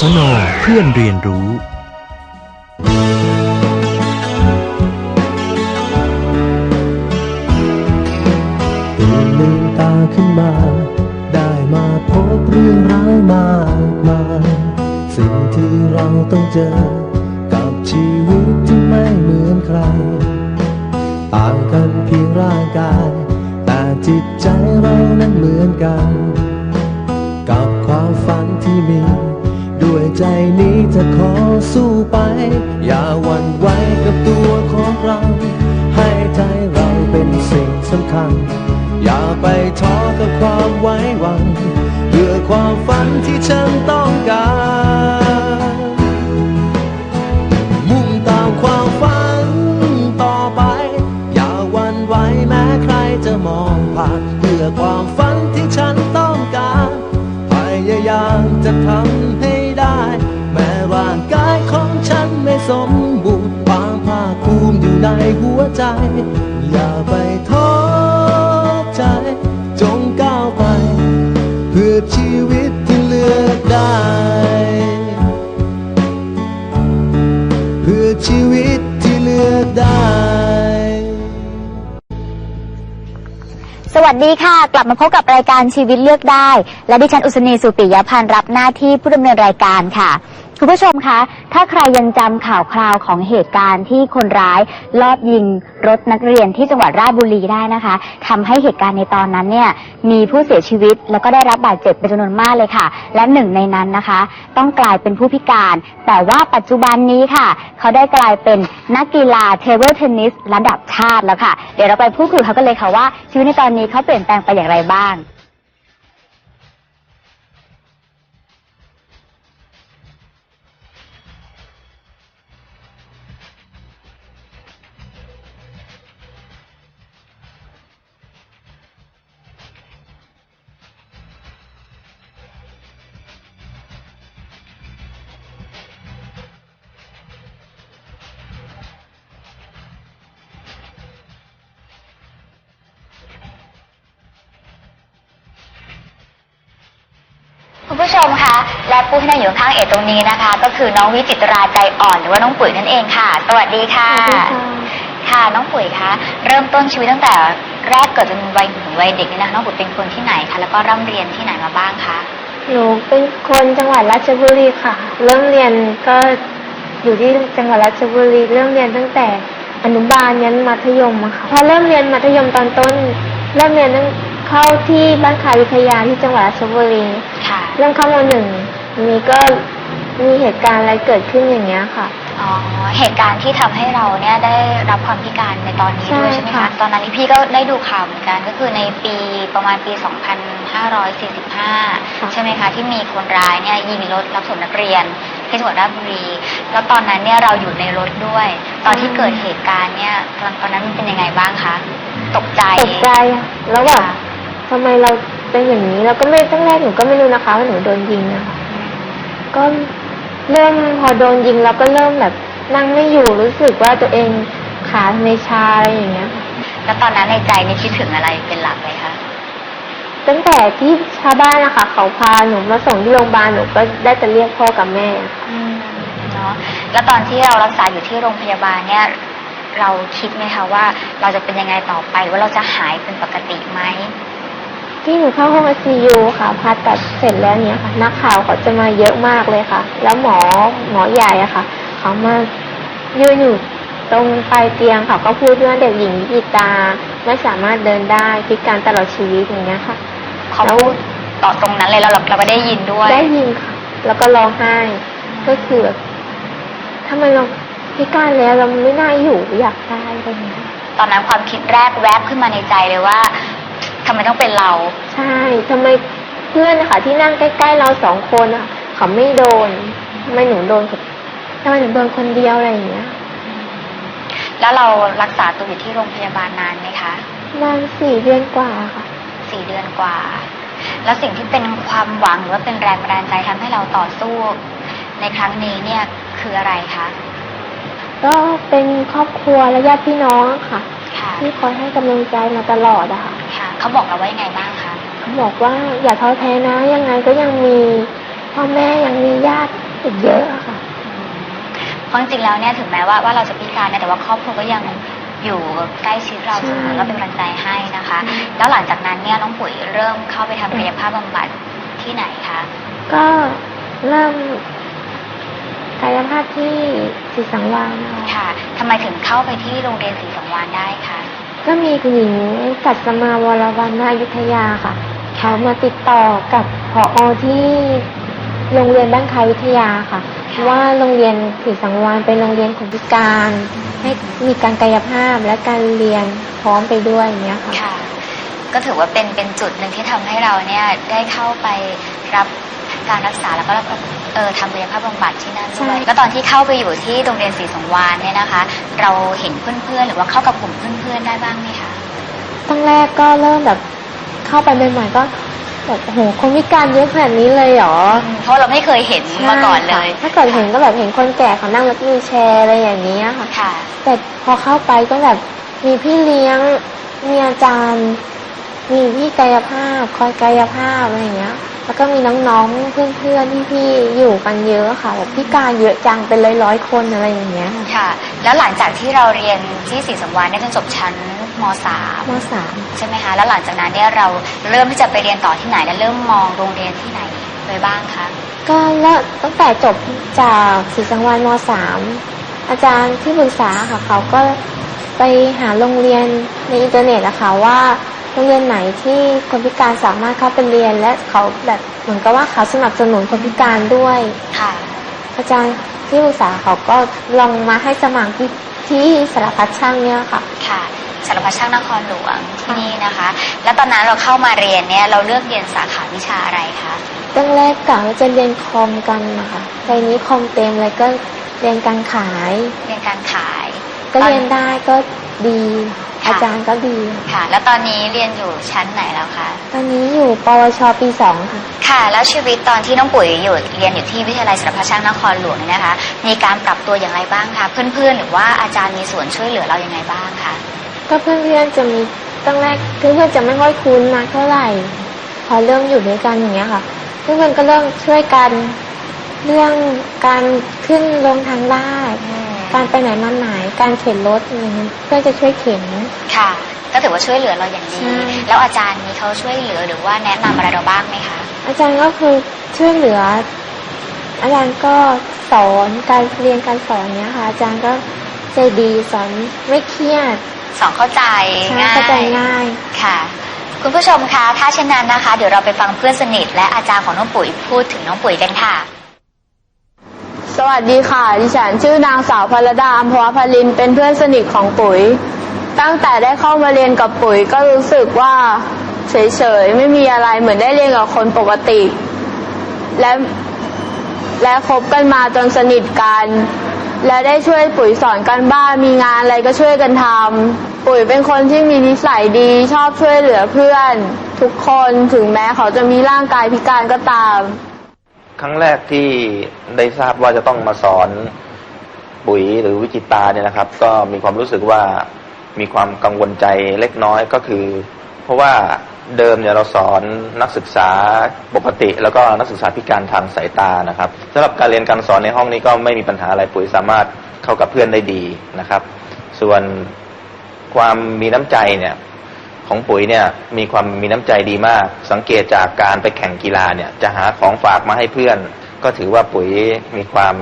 สนเพื่อนเรียนรู้ ตื่นลืมตาขึ้นมา ได้มาพบเรื่องร้ายมากมาย สิ่งที่เราต้องเจอ เรา ให้ใจเราเป็นสิ่งสำคัญ อย่าไปท้อกับความไว้หวัง เพื่อความฝันที่ฉันต้องการ มุ่งตามความฝันต่อไป อย่าหวั่นไหวแม้ใครจะมองผ่าน เพื่อความฝันที่ฉันต้องการ พยายามจะทำ หัวใจ อย่าไปท้อใจ จงก้าวไป เพื่อชีวิตที่เลือกได้ เพื่อชีวิตที่เลือกได้ สวัสดีค่ะ กลับมาพบกับรายการชีวิตเลือกได้ และดิฉันอุศนีสุปิยพันธ์รับหน้าที่ผู้ดำเนินรายการค่ะ คุณผู้ชมคะ ถ้าใครยังจำข่าวคราวของเหตุการณ์ที่คนร้ายลอบยิงรถนักเรียนที่จังหวัดราชบุรีได้นะคะทำให้เหตุการณ์ในตอนนั้นเนี่ยมีผู้เสียชีวิตแล้วก็ได้รับบาดเจ็บเป็นจำนวนมากเลยค่ะ และหนึ่งในนั้นนะคะ ต้องกลายเป็นผู้พิการ แต่ว่าปัจจุบันนี้ค่ะ เขาได้กลายเป็นนักกีฬาเทเบิลเทนนิสระดับชาติแล้วค่ะ เดี๋ยวเราไปพูดคุยกับเขากันเลยค่ะว่าชีวิตในตอนนี้เขาเปลี่ยนแปลงไปอย่างไรบ้าง และผู้ที่นั่งอยู่ข้างเอกตรงนี้นะคะ ก็คือน้องวิจิตราใจอ่อนหรือว่าน้องปุ๋ยนั่นเองค่ะสวัสดีค่ะ สวัสดีค่ะ ค่ะน้องปุ๋ยคะเริ่มต้นชีวิตตั้งแต่แรกเกิดจนวัยถึงวัยเด็กนี่นะคะน้องปุ๋ยเป็นคนที่ไหนคะแล้วก็ร่ำเรียนที่ไหนมาบ้างคะหนูเป็นคนจังหวัดราชบุรีค่ะ เริ่มเรียนก็อยู่ที่จังหวัดราชบุรีเริ่มเรียนตั้งแต่อนุบาลยันมัธยมอะค่ะพอเริ่มเรียนมัธยมตอนต้น เริ่มเรียนตั้งเข้าที่บ้านคาวิทยาที่จังหวัดราชบุรีค่ะ เริ่มเข้ามหนึ่งนี้ก็มีเหตุการณ์อะไรเกิดขึ้นอย่างเงี้ยค่ะ อ๋อเหตุการณ์ที่ทำให้เราเนี่ยได้รับความพิการในตอนนี้ด้วยใช่ใช่ไหมค่ะคะตอนนั้นนี่พี่ก็ได้ดูข่าวเหมือนกันก็คือในปีประมาณปี 2545 ใช่ไหมคะ ที่มีคนร้ายเนี่ยยิงรถรับส่งนักเรียนที่จังหวัดราชบุรี แล้วตอนนั้นเนี่ยเราอยู่ในรถด้วย ตอนที่เกิดเหตุการณ์เนี่ยตอนตอนนั้นมันเป็นยังไงบ้างคะ ตกใจ ตกใจอะแล้วแบบค่ะทำไมเรา เป็นอย่างนี้เราก็ไม่ตั้งแรกหนูก็ไม่รู้นะคะว่าหนูโดนยิงนะคะก็เริ่มพอโดนยิงเราก็เริ่มแบบนั่งไม่อยู่รู้สึกว่าตัวเองขาในชาอะไรอย่างเงี้ยค่ะแล้วตอนนั้นในใจนี่คิดถึงอะไรเป็นหลักเลยคะตั้งแต่ที่ชาวบ้านนะคะเขาพาหนูมาส่งที่โรงพยาบาลหนูก็ได้แต่เรียกพ่อกับแม่ค่ะเนาะแล้วตอนที่เรารักษาอยู่ที่โรงพยาบาลเนี่ย เราคิดไหมคะว่าเราจะเป็นยังไงต่อไปว่าเราจะหายเป็นปกติไหม ที่หนูเข้าห้องไอซียูค่ะผ่าตัดเสร็จแล้วเนี้ยค่ะ นักข่าวเขาจะมาเยอะมากเลยค่ะ แล้วหมอหมอใหญ่อะค่ะ เขามายืนอยู่ตรงปลายเตียงค่ะก็พูดว่าเด็กหญิงวิจิตราไม่สามารถเดินได้พิการตลอดชีวิตอย่างเงี้ยค่ะเขาพูดต่อตรงนั้นเลยเราเราเราก็ได้ยินด้วยได้ยินค่ะ แล้วก็ร้องไห้ก็คือแบบทำไมเราพิการแล้วเราไม่น่าอยู่อยากได้อะไรอย่างเงี้ยตอนนั้นความคิดแรกแวบขึ้นมาในใจเลยว่า ทำไมต้องเป็นเรา ใช่ทำไมเพื่อนนะคะที่นั่งใกล้ ๆ เราสองคนอะเขาไม่โดนทำไมหนูโดนคนทำไมหนูโดนคนเดียวอะไรอย่างเงี้ย แล้วเรารักษาตัวอยู่ที่โรงพยาบาลนานไหมคะประมาณสี่เดือนกว่าค่ะ สี่เดือนกว่า แล้วสิ่งที่เป็นความหวังหรือว่าเป็นแรงบันดาลใจทำให้เราต่อสู้ ในครั้งนี้เนี่ยคืออะไรคะก็เป็นครอบครัวและญาติพี่น้องค่ะ ค่ะ ที่คอยให้กำลังใจมาตลอดอะค่ะค่ะ เขาบอกเราว่ายังไงบ้างคะเขาบอกว่าอย่าท้อแท้นะ ยังไงก็ยังมีพ่อแม่ยังมีญาติอีกเยอะอะค่ะเพราะจริงๆแล้วเนี่ยถึงแม้ว่าว่าเราจะพิการเนี่ยแต่ว่าครอบครัวก็ยังอยู่ใกล้ชิดเราเสมอใช่ก็เป็นกำลังใจให้นะคะ แล้วหลังจากนั้นเนี่ยน้องปุ๋ยเริ่มเข้าไปทำกายภาพบำบัดที่ไหนคะก็เริ่มกายภาพที่ศรีสังวาลนะคะค่ะทำไมถึงเข้าไปที่โรงเรียนศรีสังวานได้คะ ก็มีคุณหญิงกัสมาวรวรรณอยุธยาค่ะ เขามาติดต่อกับผอที่โรงเรียนบ้านคายวิทยาค่ะ ว่าโรงเรียนศรีสังวานเป็นโรงเรียนคนพิการ ให้มีการกายภาพและการเรียนพร้อมไปด้วยอย่างเงี้ยค่ะค่ะ ก็ถือว่าเป็นเป็นจุดหนึ่งที่ทำให้เราเนี่ยได้เข้าไปรับ การรักษาแล้วก็เออทำกายภาพบำบัดที่นั่นใช่ด้วยแล้วตอนที่เข้าไปอยู่ที่โรงเรียนศรีสังวานเนี่ยนะคะ เราเห็นเพื่อนๆหรือว่าเข้ากับกลุ่มเพื่อนๆได้บ้างไหมคะตั้งแรกก็เริ่มแบบเข้าไปใหม่ๆก็แบบโอ้โหคนพิการเยอะขนาดนี้เลยเหรอเพราะเราไม่เคยเห็นมาก่อนเลยใช่ค่ะถ้าเกิดเห็นก็แบบเห็นคนแก่เขานั่งรถวีลแชร์อะไรอย่างนี้ยค่ะค่ะ แต่พอเข้าไปก็แบบมีพี่เลี้ยงมีอาจารย์ มีพี่กายภาพ คอยกายภาพอะไรอย่างเงี้ย แล้วก็มีน้องๆ เพื่อนๆพี่ๆอยู่กันเยอะค่ะแบบพิการเยอะจังเป็นร้อยๆคนอะไรอย่างเงี้ยค่ะค่ะ แล้วหลังจากที่เราเรียนที่ศรีสังวานเนี่ยจนจบชั้นมม .3 สามใช่ไหมคะ แล้วหลังจากนั้นเนี่ยเราเริ่มที่จะไปเรียนต่อที่ไหนและเริ่มมองโรงเรียนที่ไหนไปบ้างคะ ก็แล้วตั้งแต่จบจากศรีสังวานมสามอาจารย์ที่ปรึกษาค่ะเขาก็ไปหาโรงเรียนในอินเทอร์เน็ตอะค่ะว่า โรงเรียนไหนที่คนพิการสามารถเข้าไปเรียน และเขาแบบเหมือนกับว่าเขาสนับสนุนคนพิการด้วยค่ะ อาจารย์ที่ปรึกษาเขาก็ลองมาให้สมัครที่ที่สารพัดช่างเนี่ยค่ะ ค่ะสารพัดช่างนครหลวงที่นี่นะคะ แล้วตอนนั้นเราเข้ามาเรียนเนี่ยเราเลือกเรียนสาขาวิชาอะไรคะตั้งแรกกะว่าจะเรียนคอมกันนะคะแต่นี้คอมเต็มเลยก็เรียนการขาย เรียนการขาย ก็เรียนได้ก็ดีค่ะ อาจารย์ก็ดีค่ะ แล้วตอนนี้เรียนอยู่ชั้นไหนแล้วคะ ตอนนี้อยู่ปวชปีสองค่ะ ค่ะ แล้วชีวิตตอนที่น้องปุ๋ยอยู่เรียนอยู่ที่วิทยาลัยสารพัดช่างนครหลวงเนี่ยนะคะ มีการปรับตัวอย่างไรบ้างคะ เพื่อนๆ หรือว่าอาจารย์มีส่วนช่วยเหลือเรายังไงบ้างคะ ก็เพื่อนๆจะมีตั้งแรกเพื่อนๆจะไม่ค่อยคุ้นมากเท่าไหร่ พอเริ่มอยู่ด้วยกันอย่างเงี้ยค่ะ เพื่อนๆก็เริ่มช่วยกันเรื่องการขึ้นลงทางลาด การไปไหนมาไหนการเข็นรถอะไรเงี้ยเพื่อนจะช่วยเข็น ค่ะ ก็ถือว่าช่วยเหลือเราอย่างดี ใช่ แล้วอาจารย์มีเขาช่วยเหลือหรือว่าแนะนำอะไรเราบ้างไหมคะ อาจารย์ก็คือช่วยเหลือ อาจารย์ก็สอนการเรียนการสอนเนี้ยค่ะ อาจารย์ก็ใจดีสอนไม่เครียดสอนเข้าใจใช่ง่าย เข้าใจง่าย ค่ะ คุณผู้ชมคะ ถ้าเช่นนั้นนะคะ เดี๋ยวเราไปฟังเพื่อนสนิทและอาจารย์ของน้องปุ๋ยพูดถึงน้องปุ๋ยกันค่ะ สวัสดีค่ะ ดิฉันชื่อนางสาวพลดาอัมพวพลิน เป็นเพื่อนสนิทของปุ๋ย ตั้งแต่ได้เข้ามาเรียนกับปุ๋ยก็รู้สึกว่าเฉยๆ ไม่มีอะไรเหมือนได้เรียนกับคนปกติ และและคบกันมาจนสนิทกัน และได้ช่วยปุ๋ยสอนกันบ้านมีงานอะไรก็ช่วยกันทำปุ๋ยเป็นคนที่มีนิสัยดีชอบช่วยเหลือเพื่อน ทุกคนถึงแม้เขาจะมีร่างกายพิการก็ตาม ครั้งแรกที่ได้ทราบว่าจะต้องมาสอนปุ๋ยหรือวิจิตาเนี่ยนะครับ ก็มีความรู้สึกว่ามีความกังวลใจเล็กน้อยก็คือ เพราะว่าเดิมเนี่ยเราสอนนักศึกษาปกติ แล้วก็นักศึกษาพิการทางสายตานะครับสำหรับการเรียนการสอนในห้องนี้ก็ไม่มีปัญหาอะไรปุ๋ยสามารถเข้ากับเพื่อนได้ดีนะครับ ส่วนความมีน้ำใจเนี่ย ของปุ๋ยเนี่ยมีความมีน้ำใจดีมาก สังเกตจากการไปแข่งกีฬาเนี่ยจะหาของฝากมาให้เพื่อน ก็ถือว่าปุ๋ยมีความ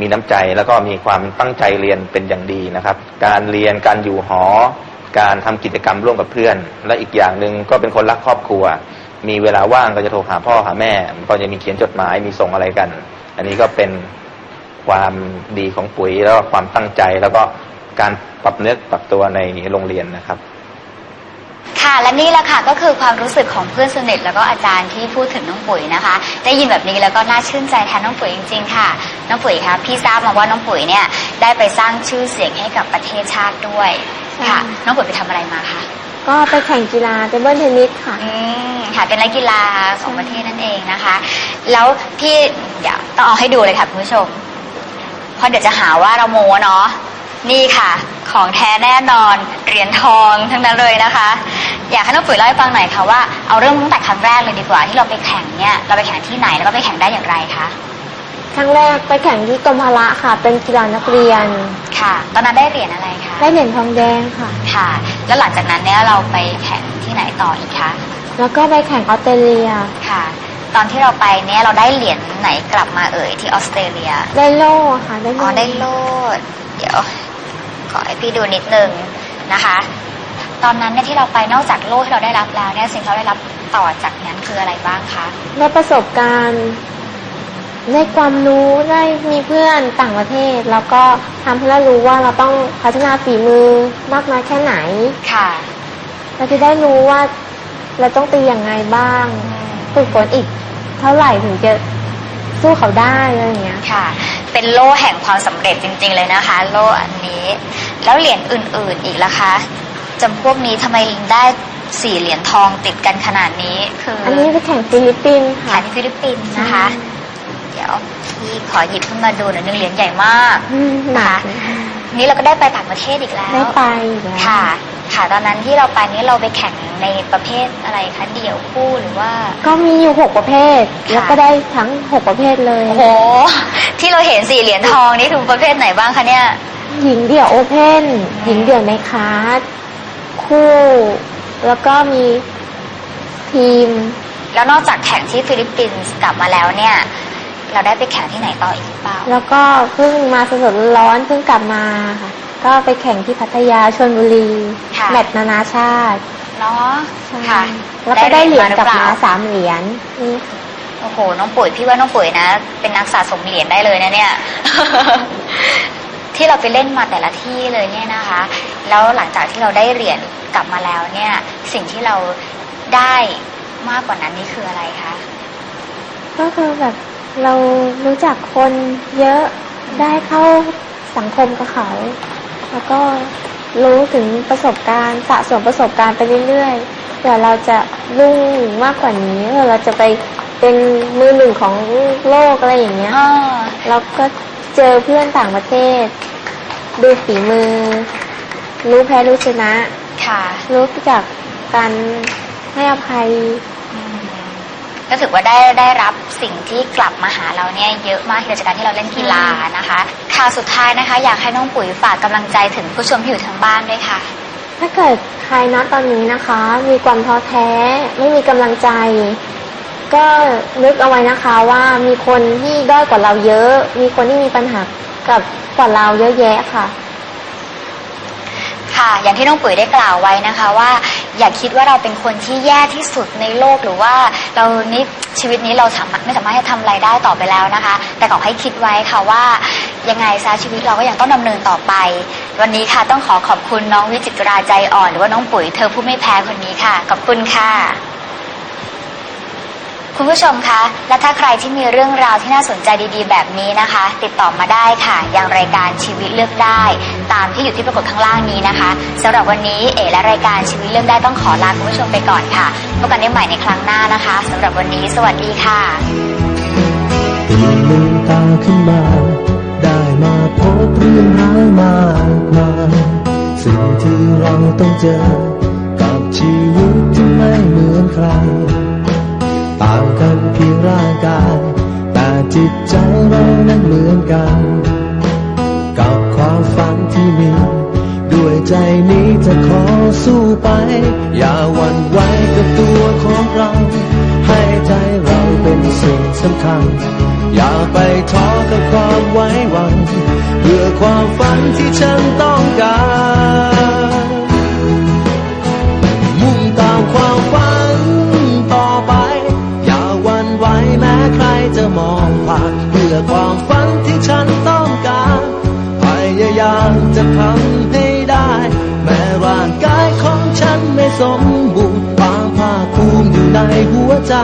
มีน้ำใจแล้วก็มีความตั้งใจเรียนเป็นอย่างดีนะครับ การเรียนการอยู่หอ การทำกิจกรรมร่วมกับเพื่อน และอีกอย่างหนึ่งก็เป็นคนรักครอบครัว มีเวลาว่างก็จะโทรหาพ่อหาแม่ ก็จะมีเขียนจดหมายมีส่งอะไรกัน อันนี้ก็เป็นความดีของปุ๋ยแล้วก็ความตั้งใจแล้วก็การปรับเนื้อปรับตัวในโรงเรียนนะครับ ค่ะและนี่แหละค่ะก็คือความรู้สึกของเพื่อนสนิทแล้วก็อาจารย์ที่พูดถึงน้องปุ๋ยนะคะ ได้ยินแบบนี้แล้วก็น่าชื่นใจแทนน้องปุ๋ยจริงๆค่ะ น้องปุ๋ยคะพี่ทราบมาว่าน้องปุ๋ยเนี่ยได้ไปสร้างชื่อเสียงให้กับประเทศชาติด้วยค่ะใช่น้องปุ๋ยไปทำอะไรมาคะก็ไปแข่งกีฬาเทเบิลเทนนิสค่ะอืมค่ะเป็นนักกีฬาของประเทศนั่นเองนะคะ แล้วพี่เดี๋ยวต้องเอาให้ดูเลยค่ะคุณผู้ชมเพราะเดี๋ยวจะหาว่าเราโม้เนาะ นี่ค่ะ ของแท้แน่นอนเหรียญทองทั้งนั้นเลยนะคะ อยากให้น้องปุ๋ยเล่าให้ฟังหน่อยค่ะว่าเอาเริ่มตั้งแต่ครั้งแรกเลยดีกว่าที่เราไปแข่งเนี่ยเราไปแข่งที่ไหนแล้วก็ไปแข่งได้อย่างไรคะครั้งแรกไปแข่งที่กรมพละค่ะ เป็นกีฬานักเรียนค่ะ ตอนนั้นได้เหรียญอะไรคะได้เหรียญทองแดงค่ะ ค่ะ แล้วหลังจากนั้นเนี่ยเราไปแข่งที่ไหนต่ออีกคะแล้วก็ไปแข่งออสเตรเลียค่ะ ตอนที่เราไปเนี่ยเราได้เหรียญไหนกลับมาเอ่ยที่ออสเตรเลียได้โล่ค่ะได้อ๋โล่อได้โลดเดี๋ยวข อให้พี่ดูนิดนึงนะคะ ตอนนั้นเนี่ยที่เราไปนอกจากโล่ที่เราได้รับแล้วเนี่ยสิ่งที่เราได้รับต่อจากนั้นคืออะไรบ้างคะได้ประสบการณ์ได้ความรู้ได้มีเพื่อนต่างประเทศ แล้วก็ทำให้เรารู้ว่าเราต้องพัฒนาฝีมือมากน้อยแค่ไหนค่ะเราจะได้รู้ว่าเราต้องตีอย่างไงบ้างฝึกฝนอีกเท่าไหร่ถึงจะสู้เขาได้อะไรอย่างเงี้ยค่ะ เป็นโล่แห่งความสำเร็จจริง ๆ เลยนะคะ โล่อันนี้ แล้วเหรียญอื่นๆอีกล่ะคะจำพวกนี้ทำไมได้สี่เหรียญทองติดกันขนาดนี้ คืออันนี้ไปแข่งฟิลิปปินส์ขาค่ะยที่ฟิลิปปินส์นะคะ เดี๋ยวพี่ขอหยิบขึ้นมาดูหน่อยหนึงเหรียญใหญ่มาก อืมหนักนี่เราก็ได้ไปต่างประเทศอีกแล้ว ได้ไปอีกแล้ว ค่ะ ค่ะตอนนั้นที่เราไปนี้เราไปแข่งในประเภทอะไรคะเดี่ยวคู่หรือว่า ก็มีอยู่หกประเภท ค่ะ แล้วก็ได้ทั้งหกประเภทเลย โอ้โห ที่เราเห็นสี่เหรียญทองนี่คือประเภทไหนบ้างคะเนี่ย หญิงเดี่ยวโอเพนหญิงเดี่ยวในคลาสคู่ แล้วก็มีทีม แล้วนอกจากแข่งที่ฟิลิปปินส์กลับมาแล้วเนี่ย เราได้ไปแข่งที่ไหนต่ออีกหรือเปล่าแล้วก็เพิ่งมาสดๆร้อนๆเพิ่งกลับมาค่ะ ก็ไปแข่งที่พัทยาชลบุรี ค่ะ แมตช์นานาชาติเนาะใช่ค่ะ แล้วก็ได้เหรียญกลับหอมาเปล่สามเหรียญนี่โอ้โห น้องปุ๋ยพี่ว่าน้องปุ๋ยนะ เป็นนักสะสมเหรียญได้เลยนะเนี่ย ที่เราไปเล่นมาแต่ละที่เลยเนี่ยนะคะ แล้วหลังจากที่เราได้เหรียญกลับมาแล้วเนี่ย สิ่งที่เราได้มากกว่านั้นนี่คืออะไรคะ ก็คือแบบเรารู้จักคนเยอะได้เข้าสังคมกับเขา แล้วก็รู้ถึงประสบการณ์สะสมประสบการณ์ไปเรื่อยๆเดี๋ยวเราจะรุ่งมากกว่านี้เดี๋ยวเราจะไปเป็นมือหนึ่งของโลกอะไรอย่างเงี้ยอ๋อแล้วก็เจอเพื่อนต่างประเทศ ดูฝีมือ รู้แพ้รู้ชนะ ค่ะ รู้จากการให้อภัยอืม ก็ถือว่าได้ได้รับสิ่งที่กลับมาหาเราเนี่ยเยอะมากจากการที่เราเล่นกีฬานะคะค่ะสุดท้ายนะคะ อยากให้น้องปุ๋ยฝากกำลังใจถึงผู้ชมที่อยู่ทางบ้านด้วยค่ะ ถ้าเกิดใครนะตอนนี้นะคะ มีความท้อแท้ ไม่มีกำลังใจ ก็นึกเอาไว้นะคะว่ามีคนที่ด้อยกว่าเราเยอะ มีคนที่มีปัญหากับกว่าเราเยอะแยะค่ะ ค่ะ อย่างที่น้องปุ๋ยได้กล่าวไว้นะคะว่า อย่าคิดว่าเราเป็นคนที่แย่ที่สุดในโลกหรือว่าเรานี่ชีวิตนี้เราสามารถไม่สามารถจะทำอะไรได้ต่อไปแล้วนะคะ แต่ขอให้คิดไว้ค่ะว่ายังไงซะชีวิตเราก็ยังต้องดำเนินต่อไป วันนี้ค่ะต้องขอขอบคุณน้องวิจิตราใจอ่อน หรือว่าน้องปุ๋ยเธอผู้ไม่แพ้คนนี้ค่ะขอบคุณค่ะ คุณผู้ชมคะ และถ้าใครที่มีเรื่องราวที่น่าสนใจดีๆ แบบนี้นะคะ ติดต่อมาได้ค่ะ ยังรายการชีวิตเลือกได้ ตามที่อยู่ที่ปรากฏข้างล่างนี้นะคะสำหรับวันนี้เอและรายการชีวิตเลือกได้ต้องขอลาคุณผู้ชมไปก่อนค่ะพบกันได้ใหม่ในครั้งหน้านะคะสำหรับวันนี้สวัสดีค่ะตื่นลืมตาขึ้นมา ได้มาพบเรื่องร้ายมากมายสิ่งที่เราต้องเจอ กับชีวิตที่ไม่เหมือนใคร ต่างกันเพียงร่างกายแต่จิตใจเรานั้นเหมือนกัน กับความฝันที่มี ด้วยใจนี้จะขอสู้ไป อย่าหวั่นไหวกับตัวของเรา ให้ใจเราเป็นสิ่งสำคัญ อย่าไปท้อกับความไว้หวัง เพื่อความฝันที่ฉันต้องการานเพื่อความฝันที่ฉันต้องการ พยายามจะทำให้ได้ แม้ร่างกายของฉันไม่สมบูรณ์ความภาคภูมิอยู่ในหัวใจ